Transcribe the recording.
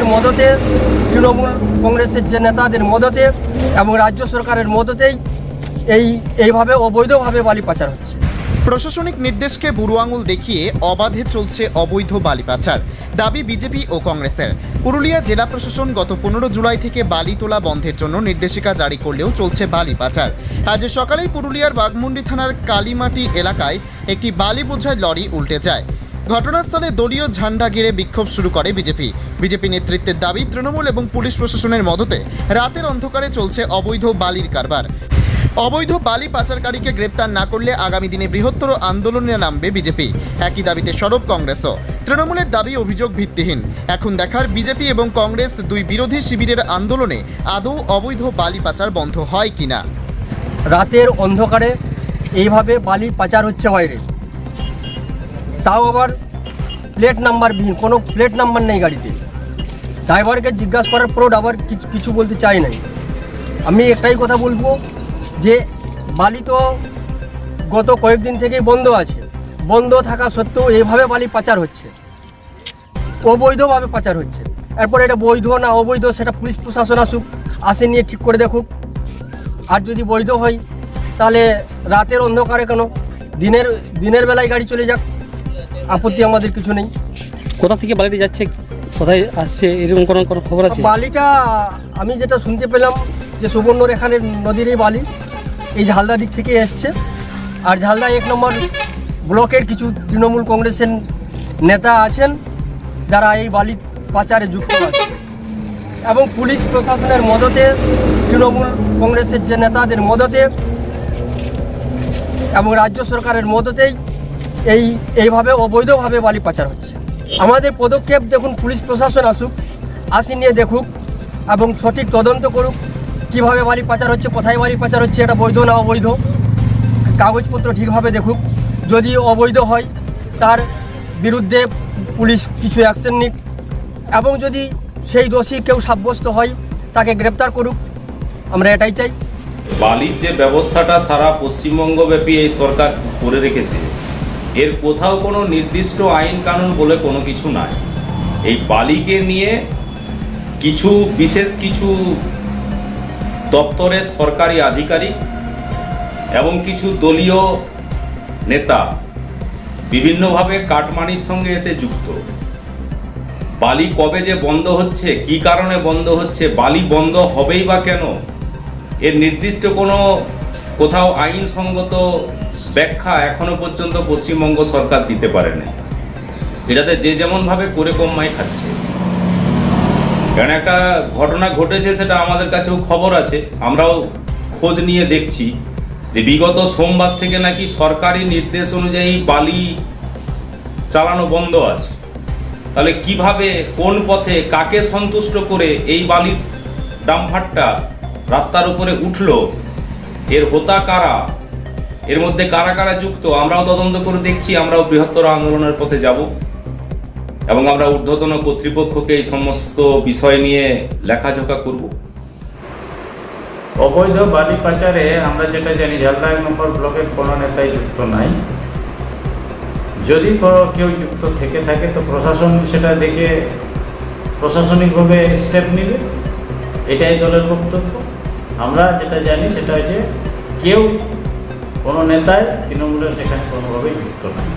প্রশাসনের মদতে, তৃণমূল কংগ্রেসের যে নেতাদের মদতে এবং রাজ্য সরকারের মদতেই এই, এইভাবে অবৈধভাবে বালি পাচার হচ্ছে। প্রশাসনিক নির্দেশকে বুড়ো আঙুল দেখিয়ে অবাধে চলছে অবৈধ বালি পাচার, দাবি বিজেপি ও কংগ্রেসের। পুরুলিয়া জেলা প্রশাসন গত পনেরো জুলাই থেকে বালি তোলা বন্ধের জন্য নির্দেশিকা জারি করলেও চলছে বালি পাচার। আজ সকালেই পুরুলিয়ার বাগমুন্ডি থানার কালীমাটি এলাকায় একটি বালি বোঝায় লরি উল্টে যায়। ঘটনাস্থলে দলীয় ঝান্ডা গেড়ে বিক্ষোভ শুরু করে বিজেপি। বিজেপি নেতৃত্বের দাবি, তৃণমূল এবং পুলিশ প্রশাসনের মদতে রাতের অন্ধকারে চলছে অবৈধ বালির কারবার। অবৈধ বালি পাচারকারীকে গ্রেপ্তার না করলে আগামী দিনে বৃহত্তর আন্দোলনে নামবে বিজেপি। একই দাবিতে সরব কংগ্রেসও। তৃণমূলের দাবি অভিযোগ ভিত্তিহীন। এখন দেখার বিজেপি এবং কংগ্রেস দুই বিরোধী শিবিরের আন্দোলনে আদৌ অবৈধ বালি পাচার বন্ধ হয় কিনা। রাতের অন্ধকারে এইভাবে বালি পাচার হচ্ছে বাইরে। তাও আবার প্লেট নাম্বারবিহীন কোনো প্লেট নাম্বার নেই গাড়িতে। ড্রাইভারকে জিজ্ঞাসা করার পরও ড্রাইভার কিছু বলতে চাই নাই। আমি একটাই কথা বলব যে, বালি তো গত কয়েকদিন থেকেই বন্ধ আছে। বন্ধ থাকা সত্ত্বেও এইভাবে বালি পাচার হচ্ছে। অবৈধভাবে পাচার হচ্ছে। এরপর এটা বৈধ না অবৈধ সেটা পুলিশ প্রশাসন আসুক, আসে নিয়ে ঠিক করে দেখুক। আর যদি বৈধ হয়, তাহলে রাতের অন্ধকারে কেন? দিনের দিনের বেলায় গাড়ি চলে যাক। আপত্তি আমাদের কিছু নেই। কোথা থেকে বালিটি যাচ্ছে কোথায় আসছে এরকম কোনো কোনো খবর আছে? বালিটা আমি যেটা শুনতে পেলাম যে সুবর্ণরেখানের নদীর এই বালি এই ঝালদা দিক থেকে এসছে। আর ঝালদা এক নম্বর ব্লকের কিছু তৃণমূল কংগ্রেসের নেতা আছেন যারা এই বালি পাচারে যুক্ত আছে এবং পুলিশ প্রশাসনের মদতে তৃণমূল কংগ্রেসের যে নেতাদের মদতে এবং রাজ্য সরকারের মদতেই এই, এইভাবে অবৈধভাবে বালি পাচার হচ্ছে। আমাদের পদক্ষেপ দেখুন, পুলিশ প্রশাসন আসুক, আসি নিয়ে দেখুক এবং সঠিক তদন্ত করুক, কীভাবে বালি পাচার হচ্ছে, কোথায় বালি পাচার হচ্ছে, এটা বৈধ না অবৈধ, কাগজপত্র ঠিকভাবে দেখুক। যদি অবৈধ হয়, তার বিরুদ্ধে পুলিশ কিছু অ্যাকশন নিক এবং যদি সেই দোষী কেউ সাব্যস্ত হয়, তাকে গ্রেপ্তার করুক। আমরা এটাই চাই। বালির যে ব্যবস্থাটা সারা পশ্চিমবঙ্গব্যাপী এই সরকার করে রেখেছে এর কোথাও কোনো নির্দিষ্ট আইন কানুন বলে কোনো কিছু নাই। এই বালিকে নিয়ে কিছু, বিশেষ কিছু দপ্তরের সরকারি আধিকারিক এবং কিছু দলীয় নেতা বিভিন্নভাবে কাটমানির সঙ্গে এতে যুক্ত। বালি কবে যে বন্ধ হচ্ছে, কি কারণে বন্ধ হচ্ছে, বালি বন্ধ হবেই বা কেন, এর নির্দিষ্ট কোনো কোথাও আইনসঙ্গত ব্যাখ্যা এখনও পর্যন্ত পশ্চিমবঙ্গ সরকার দিতে পারেনি। এটাতে যে যেমনভাবে করে কম্মাই খাচ্ছে। কারণ একটা ঘটনা ঘটেছে, সেটা আমাদের কাছেও খবর আছে। আমরাও খোঁজ নিয়ে দেখছি যে বিগত সোমবার থেকে নাকি সরকারি নির্দেশ অনুযায়ী বালি চালানো বন্ধ আছে। তাহলে কীভাবে, কোন পথে, কাকে সন্তুষ্ট করে এই বালির ডাম্পারটা রাস্তার উপরে উঠল, এর হোতা কারা এর মধ্যে কারা কারা যুক্ত, আমরাও তদন্ত করে দেখছি, আমরাও বৃহত্তর আন্দোলনের পথে যাব। এবং আমরা ঊর্ধ্বতন কর্তৃপক্ষকে এই সমস্ত বিষয় নিয়ে লেখাজোখা করব। অবৈধ বালি পাচারে আমরা যেটা জানি ঝালদা এক নম্বর ব্লকের কোনো নেতাই যুক্ত নাই। যদি কেউ যুক্ত থেকে থাকে, তো প্রশাসন সেটা দেখে প্রশাসনিকভাবে স্টেপ নেবে। এটাই দলের বক্তব্য। আমরা যেটা জানি, সেটা হচ্ছে কেউ কোনো নেতায় তৃণমূলের সেখানে কোনোভাবেই যুক্ত নাই